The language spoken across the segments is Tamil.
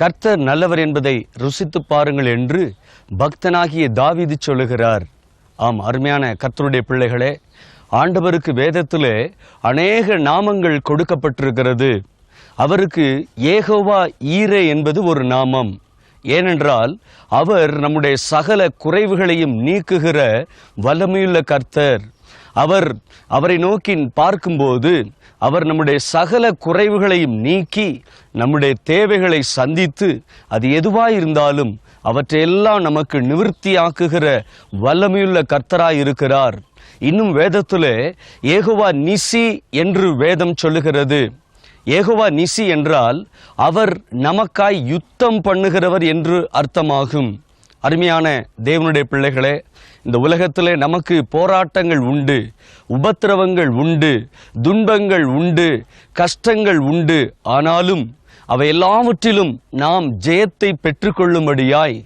கர்த்தர் நல்லவர் என்பதை ருசித்து பாருங்கள் என்று பக்தனாகிய தாவிது சொல்லுகிறார். ஆம் அருமையான கர்த்தருடைய பிள்ளைகளே ஆண்டவருக்கு வேதத்திலே அநேக நாமங்கள் கொடுக்கப்பட்டிருக்கிறது. அவருக்கு ஏகோவா ஈரே என்பது ஒரு நாமம். ஏனென்றால் அவர் நம்முடைய சகல குறைவுகளையும் நீக்குகிற வல்லமையுள்ள கர்த்தர். அவர் அவரை நோக்கி பார்க்கும்போது அவர் நம்முடைய சகல குறைவுகளையும் நீக்கி நம்முடைய தேவைகளை சந்தித்து அது எதுவாக இருந்தாலும் அவற்றையெல்லாம் நமக்கு நிவர்த்தியாக்குகிற வல்லமையுள்ள கர்த்தராய் இருக்கிறார் இன்னும் வேதத்தில் ஏகுவா நிசி என்று வேதம் சொல்லுகிறது. ஏகுவா நிசி என்றால் அவர் நமக்காய் யுத்தம் பண்ணுகிறவர் என்று அர்த்தமாகும். அருமையான தேவனுடைய பிள்ளைகளே இந்த உலகத்திலே நமக்கு போராட்டங்கள் உண்டு உபத்திரவங்கள் உண்டு துன்பங்கள் உண்டு கஷ்டங்கள் உண்டு. ஆனாலும் அவை எல்லாவற்றிலும் நாம் ஜெயத்தை பெற்றுக்கொள்ளும்படியாய்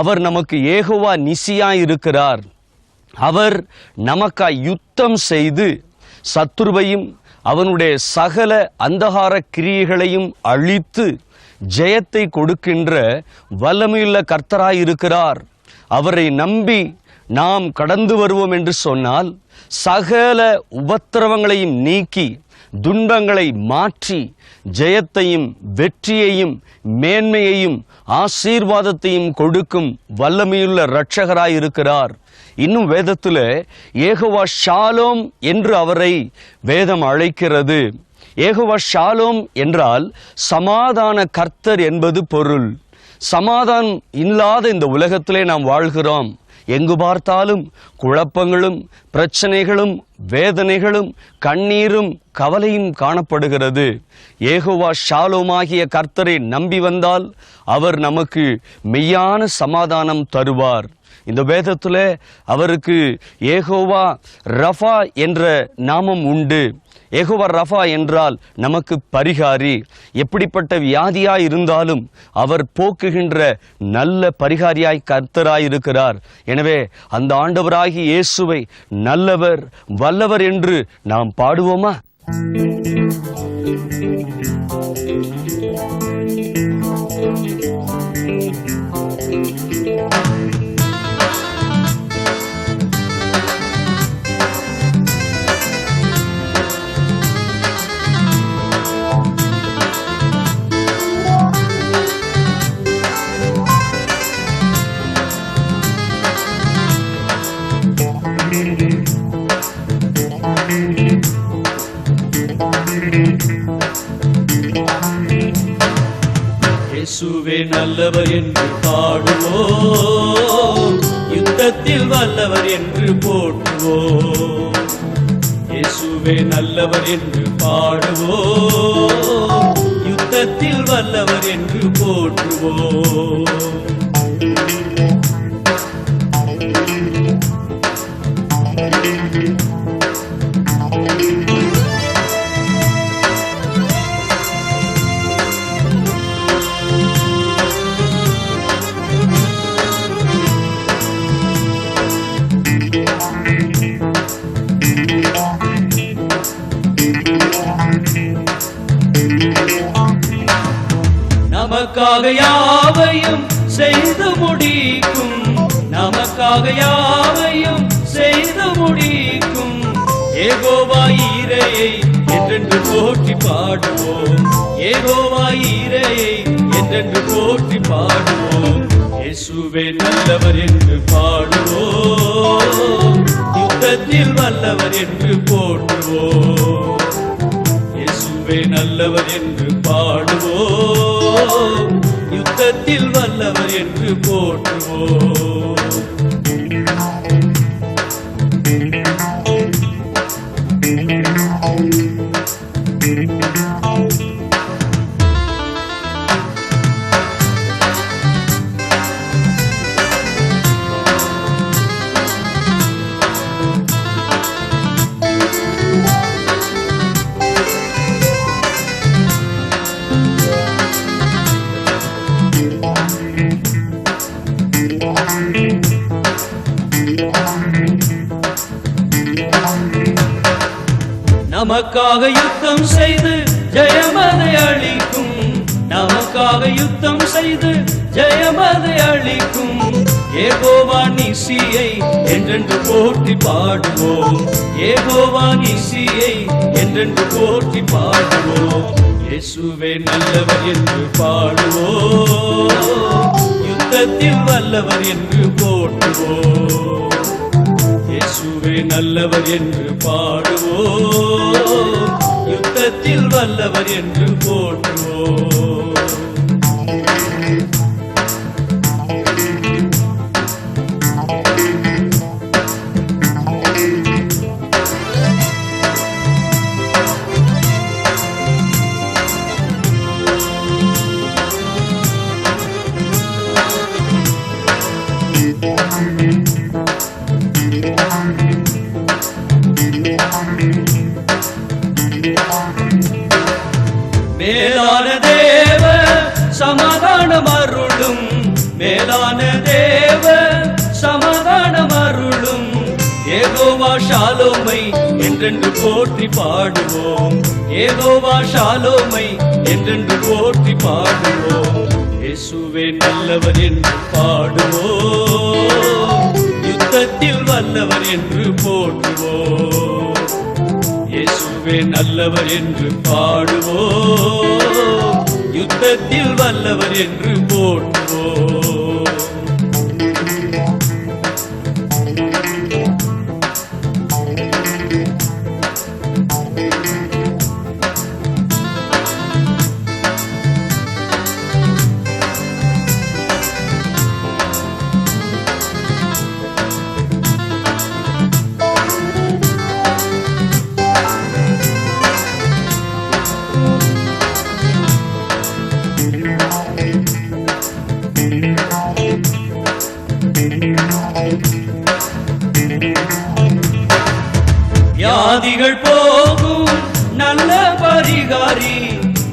அவர் நமக்கு ஏகோவா நிசியாய் இருக்கிறார். அவர் நமக்காய் யுத்தம் செய்து சத்துருவையும் அவனுடைய சகல அந்தகார கிரியைகளையும் அழித்து ஜெயத்தை கொடுக்கின்ற வல்லமையுள்ள கர்த்தராயிருக்கிறார் அவரை நம்பி நாம் கடந்து வருவோம் என்று சொன்னால் சகல உபத்திரவங்களையும் நீக்கி துன்பங்களை மாற்றி ஜெயத்தையும் வெற்றியையும் மேன்மையையும் ஆசீர்வாதத்தையும் கொடுக்கும் வல்லமையுள்ள இரட்சகராயிருக்கிறார். இன்னும் வேதத்தில் ஏகவா ஷாலோம் என்று அவரை வேதம் அழைக்கிறது. ஏகவா ஷாலோம் என்றால் சமாதான கர்த்தர் என்பது பொருள். சமாதானம் இல்லாத இந்த உலகத்திலே நாம் வாழ்கிறோம். எங்கு பார்த்தாலும் குழப்பங்களும் பிரச்சனைகளும் வேதனைகளும் கண்ணீரும் கவலையும் காணப்படுகிறது. ஏகோவா ஷாலோமாகிய கர்த்தரை நம்பி வந்தால் அவர் நமக்கு மெய்யான சமாதானம் தருவார். இந்த வேதத்தில் அவருக்கு ஏகோவா ரஃபா என்ற நாமம் உண்டு. எகுவர் ரஃபா என்றால் நமக்கு பரிகாரி. எப்படிப்பட்ட வியாதியாய் இருந்தாலும் அவர் போக்குகின்ற நல்ல பரிகாரியாய் கர்த்தராய் இருக்கிறார் எனவே அந்த ஆண்டவராகி இயேசுவை நல்லவர் வல்லவர் என்று நாம் பாடுவோமா? இயேசுவே நல்லவர் என்று பாடுவோம். யுத்தத்தில் வல்லவர் என்று போற்றுவோம். இயேசுவே நல்லவர் என்று பாடுவோம். யுத்தத்தில் வல்லவர் என்று போற்றுவோம். நமக்காக யாவையும் செய்து முடிக்கும். நமக்காக யாவையும் செய்து முடிக்கும். ஏகோவாயிரையை என்றென்று போற்றி பாடுவோம். ஏகோவாயிரையை என்றென்று போற்றி பாடுவோம். இயேசுவே நல்லவர் என்று பாடுவோம். யுத்தத்தில் வல்லவர் என்று போற்றுவோம். இயேசுவே நல்லவர் என்று பாடுவோம். யுத்தத்தில் வல்லவர் என்று போற்றுவோம். நமக்காக யுத்தம் செய்து ஜெயமதை அளிக்கும். நமக்காக யுத்தம் செய்து ஜெயமதை அளிக்கும். ஏகோவான் இசியை என்றென்று போற்றி பாடுவோம். ஏகோவான் இசியை என்றென்று போற்றி பாடுவோம். இயேசுவே நல்லவர் என்று பாடுவோம். யுத்தத்தில் வல்லவர் என்று போற்றுவோம். இயேசுவே நல்லவர் என்று பாடுவோம். யுத்தத்தில் வல்லவர் என்று மேலான தேவ சமாதானம் அருளும். மேலான தேவ சமாதானம் அருளும். ஏகோவா ஷாலோமை என்றென்று போற்றி பாடுவோம். ஏகோவா ஷாலோமை என்றென்று போற்றி பாடுவோம். இயேசுவே நல்லவர் என்று பாடுவோம். யுத்தத்தில் வல்லவர் என்று போற்றுவோம். இயேசுவே நல்லவர் என்று பாடுவோம். யுத்தத்தில் வல்லவர் என்று போற்றுவோம். பரிகாரி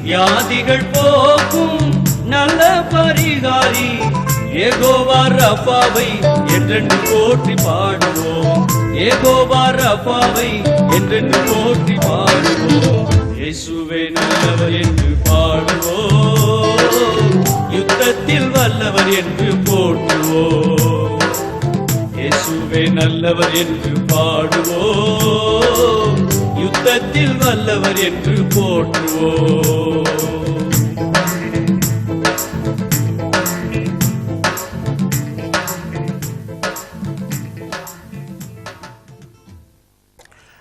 வியாதிகள் போக்கும் நல்ல பரிகாரி. ஏகோவா அப்பாவை என்றென்று போற்றி பாடுவோம். ஏகோவா அப்பாவை என்றென்று போற்றி பாடுவோம். இயேசுவே நல்லவர் என்று பாடுவோம். யுத்தத்தில் வல்லவர் என்று போற்றுவோம். இயேசுவே நல்லவர் என்று பாடுவோம். உலகத்தில் வல்லவர் என்று போற்றுவோம்.